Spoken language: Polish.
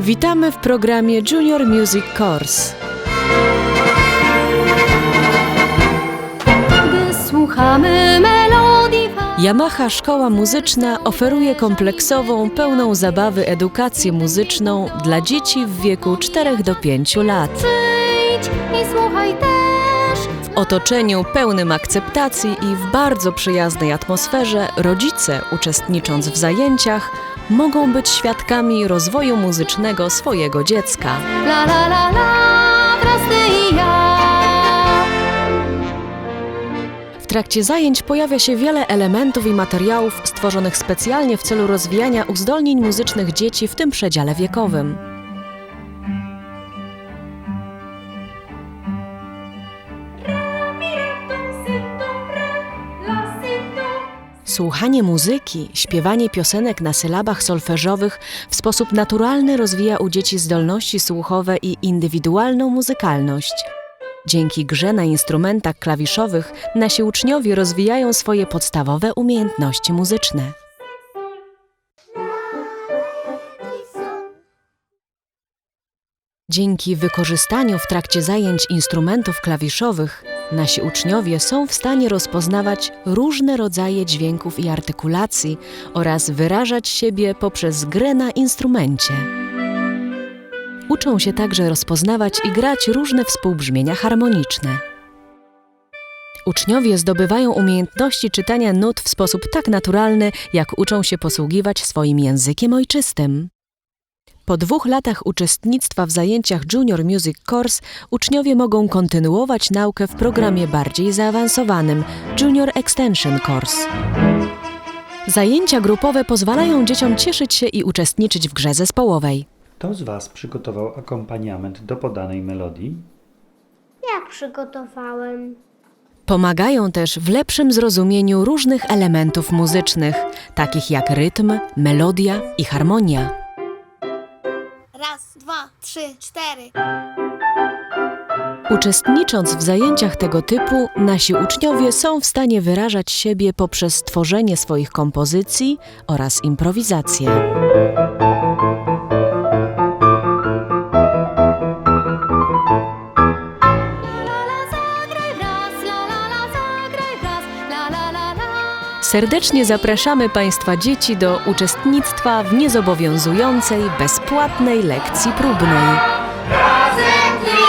Witamy w programie Junior Music Course. Gdy słuchamy melodii Yamaha Szkoła Muzyczna oferuje kompleksową, pełną zabawy edukację muzyczną dla dzieci w wieku 4 do 5 lat. Przyjdź i słuchaj też W otoczeniu pełnym akceptacji i w bardzo przyjaznej atmosferze rodzice, uczestnicząc w zajęciach, mogą być świadkami rozwoju muzycznego swojego dziecka. La la la la, wraz ty i ja W trakcie zajęć pojawia się wiele elementów i materiałów stworzonych specjalnie w celu rozwijania uzdolnień muzycznych dzieci w tym przedziale wiekowym. Słuchanie muzyki, śpiewanie piosenek na sylabach solfeżowych w sposób naturalny rozwija u dzieci zdolności słuchowe i indywidualną muzykalność. Dzięki grze na instrumentach klawiszowych nasi uczniowie rozwijają swoje podstawowe umiejętności muzyczne. Dzięki wykorzystaniu w trakcie zajęć instrumentów klawiszowych nasi uczniowie są w stanie rozpoznawać różne rodzaje dźwięków i artykulacji oraz wyrażać siebie poprzez grę na instrumencie. Uczą się także rozpoznawać i grać różne współbrzmienia harmoniczne. Uczniowie zdobywają umiejętności czytania nut w sposób tak naturalny, jak uczą się posługiwać swoim językiem ojczystym. Po dwóch latach uczestnictwa w zajęciach Junior Music Course uczniowie mogą kontynuować naukę w programie bardziej zaawansowanym Junior Extension Course. Zajęcia grupowe pozwalają dzieciom cieszyć się i uczestniczyć w grze zespołowej. Kto z Was przygotował akompaniament do podanej melodii? Ja przygotowałem. Pomagają też w lepszym zrozumieniu różnych elementów muzycznych, takich jak rytm, melodia i harmonia. Trzy, cztery. Uczestnicząc w zajęciach tego typu, nasi uczniowie są w stanie wyrażać siebie poprzez tworzenie swoich kompozycji oraz improwizację. Serdecznie zapraszamy Państwa dzieci do uczestnictwa w niezobowiązującej, bezpłatnej lekcji próbnej. Razem